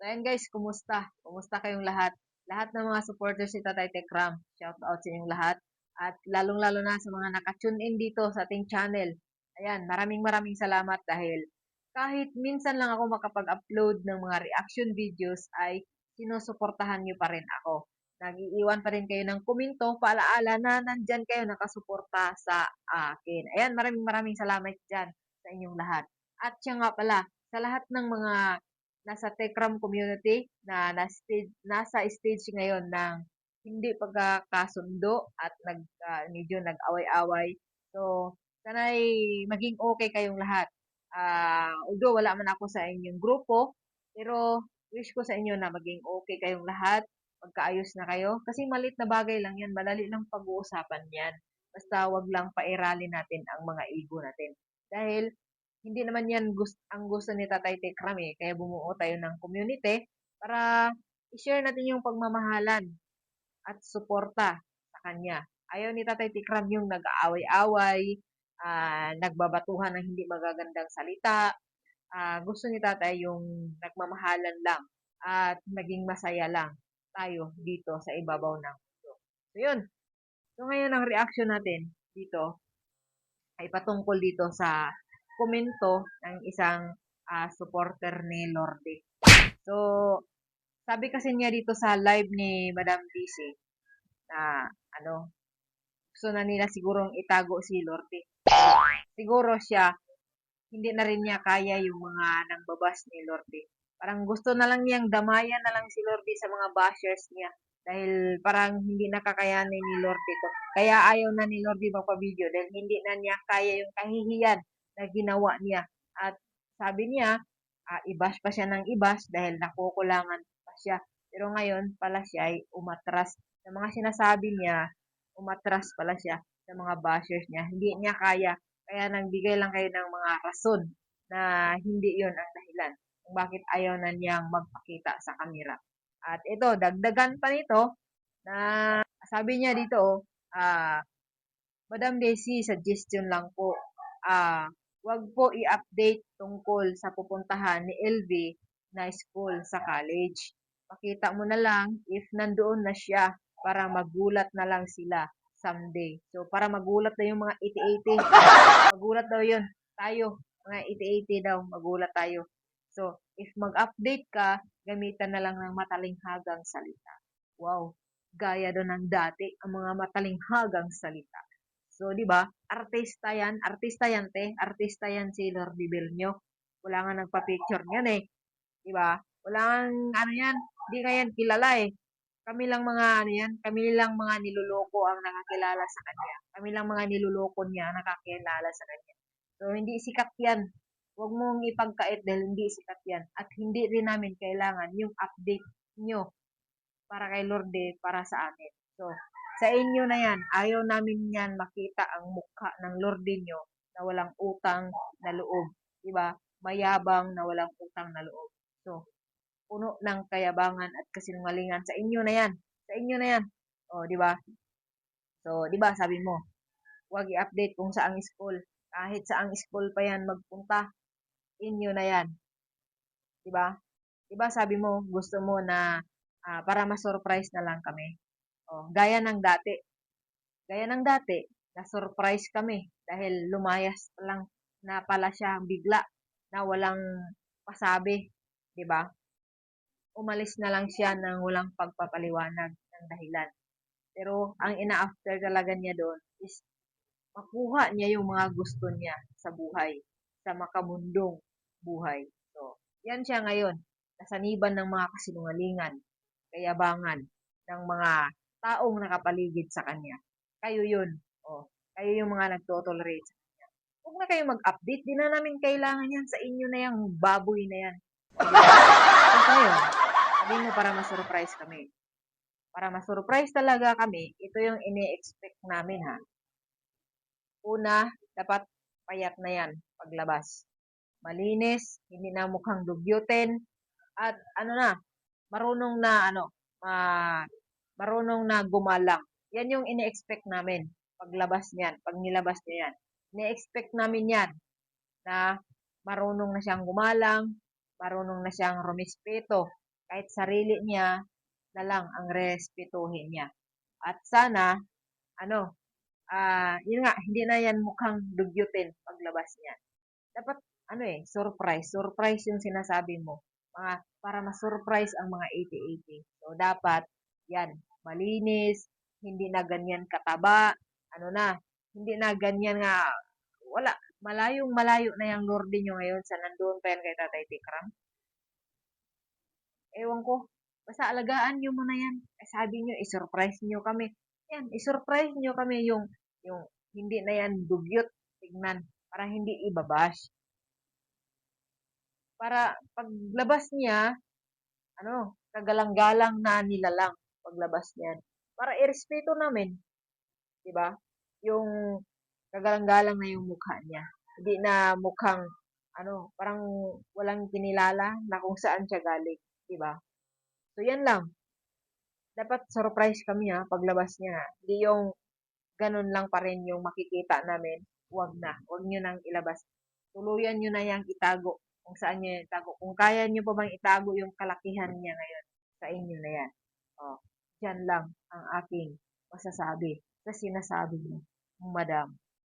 So, ayan guys, kumusta? Kumusta kayong lahat? Lahat ng mga supporters ni Tatay Tekram, shout out sa inyong lahat. At lalong-lalo na sa mga nakatune in dito sa ating channel. Ayan, maraming maraming salamat dahil kahit minsan lang ako makapag-upload ng mga reaction videos ay sinusuportahan nyo pa rin ako. Nag-iiwan pa rin kayo ng komento, paalaala na nandyan kayo nakasuporta sa akin. Ayan, maraming maraming salamat dyan sa inyong lahat. At siya nga pala, sa lahat ng mga nasa Tekram community na nasa stage, nasa stage ngayon ng hindi pagkakasundo at nag uh, medyo nag-away-away. So, sana'y maging okay kayong lahat. Uh, although wala man ako sa inyong grupo, pero wish ko sa inyo na maging okay kayong lahat, magkaayos na kayo. Kasi malit na bagay lang yan, madali lang pag-uusapan yan. Basta wag lang pairalin natin ang mga ego natin. Dahil hindi naman yan gust ang gusto ni Tatay Tekram eh. Kaya bumuo tayo ng community para i-share natin yung pagmamahalan at suporta sa kanya. Ayaw ni Tatay Tikram yung nag-aaway-away, uh, nagbabatuhan ng hindi magagandang salita. Uh, gusto ni Tatay yung nagmamahalan lang at naging masaya lang tayo dito sa ibabaw ng mundo. So, yun. So, ngayon ang reaction natin dito ay patungkol dito sa komento ng isang uh, supporter ni Lorde. So, sabi kasi niya dito sa live ni Madam DC na ano, gusto na nila sigurong itago si Lorde. Siguro siya, hindi na rin niya kaya yung mga nangbabas ni Lorde. Parang gusto na lang niyang damayan na lang si Lorde sa mga bashers niya. Dahil parang hindi nakakayanin ni Lorde to. Kaya ayaw na ni Lorde magpa-video dahil hindi na niya kaya yung kahihiyan na ginawa niya. At sabi niya, uh, ibash pa siya ng ibash dahil nakukulangan pa siya. Pero ngayon pala siya ay umatras. Sa mga sinasabi niya, umatras pala siya sa mga bashers niya. Hindi niya kaya. Kaya nagbigay lang kayo ng mga rason na hindi yon ang dahilan kung bakit ayaw na niyang magpakita sa kamera. At ito, dagdagan pa nito na sabi niya dito, ah, uh, Madam Daisy, suggestion lang po. Ah, uh, Huwag po i-update tungkol sa pupuntahan ni LV na school sa college. Pakita mo na lang if nandoon na siya para magulat na lang sila someday. So, para magulat na yung mga 80-80. magulat daw yun. Tayo, mga 80-80 daw, magulat tayo. So, if mag-update ka, gamitan na lang ng matalinghagang salita. Wow, gaya doon ng dati, ang mga matalinghagang salita. So, di ba? Artista yan. Artista yan, te. Artista yan si Lordy Belnyo. Wala nga nagpa-picture niyan eh. Di ba? Wala nga, ano yan, hindi nga yan kilala eh. Kami lang mga, ano yan, kami lang mga niluloko ang nakakilala sa kanya. Kami lang mga niluloko niya nakakilala sa kanya. So, hindi sikat yan. Huwag mong ipagkait dahil hindi sikat yan. At hindi rin namin kailangan yung update nyo para kay Lorde, para sa amin. So, sa inyo na yan. Ayaw namin yan makita ang mukha ng Lordinyo na walang utang na loob. Diba? Mayabang na walang utang na loob. So, puno ng kayabangan at kasinungalingan. Sa inyo na yan. Sa inyo na yan. O, di ba? So, di ba, sabi mo, huwag i-update kung saang school. Kahit saang school pa yan magpunta, inyo na yan. Di ba? Di ba, sabi mo, gusto mo na uh, para ma-surprise na lang kami. Oh, gaya ng dati. Gaya ng dati, na-surprise kami dahil lumayas lang na pala siya bigla na walang pasabi, 'di ba? Umalis na lang siya nang walang pagpapaliwanag ng dahilan. Pero ang ina-after talaga niya doon is makuha niya yung mga gusto niya sa buhay, sa makamundong buhay. So, yan siya ngayon, nasaniban ng mga kasinungalingan, kayabangan, ng mga taong nakapaligid sa kanya. Kayo yun. O, kayo yung mga nagtotolerate sa kanya. Huwag na kayo mag-update. Di na namin kailangan yan. Sa inyo na yung baboy na yan. So, kayo, mo para ma-surprise kami. Para ma-surprise talaga kami, ito yung ini-expect namin ha. Una, dapat payat na yan paglabas. Malinis, hindi na mukhang dugyutin, at ano na, marunong na ano, uh, marunong na gumalang. Yan yung ini-expect namin paglabas niyan, pag nilabas niya yan. Ini-expect namin yan na marunong na siyang gumalang, marunong na siyang rumispeto kahit sarili niya na lang ang respetuhin niya. At sana, ano, ah, yun nga, hindi na yan mukhang dugyutin paglabas niya. Dapat, ano eh, surprise. Surprise yung sinasabi mo. Mga, para ma-surprise ang mga 80-80. So, dapat, yan, malinis, hindi na ganyan kataba, ano na, hindi na ganyan nga, wala, malayong malayo na yung Lorde nyo ngayon sa nandoon pa yan kay Tatay Tikram. Ewan ko, basta alagaan nyo muna yan. Eh, sabi nyo, isurprise nyo kami. Yan, isurprise nyo kami yung, yung hindi na yan dugyot, tignan, para hindi ibabash. Para paglabas niya, ano, kagalang-galang na nilalang paglabas niyan. Para irespeto namin. 'Di ba? Yung kagalang-galang na yung mukha niya. Hindi na mukhang ano, parang walang kinilala na kung saan siya galing, 'di ba? So yan lang. Dapat surprise kami ha paglabas niya. Hindi yung ganun lang pa rin yung makikita namin. Huwag na. Huwag niyo nang ilabas. Tuluyan niyo na yang itago kung saan niyo itago. Kung kaya niyo pa bang itago yung kalakihan niya ngayon, sa inyo na yan. Oh, yan lang ang aking masasabi sa sinasabi niyo, Madam.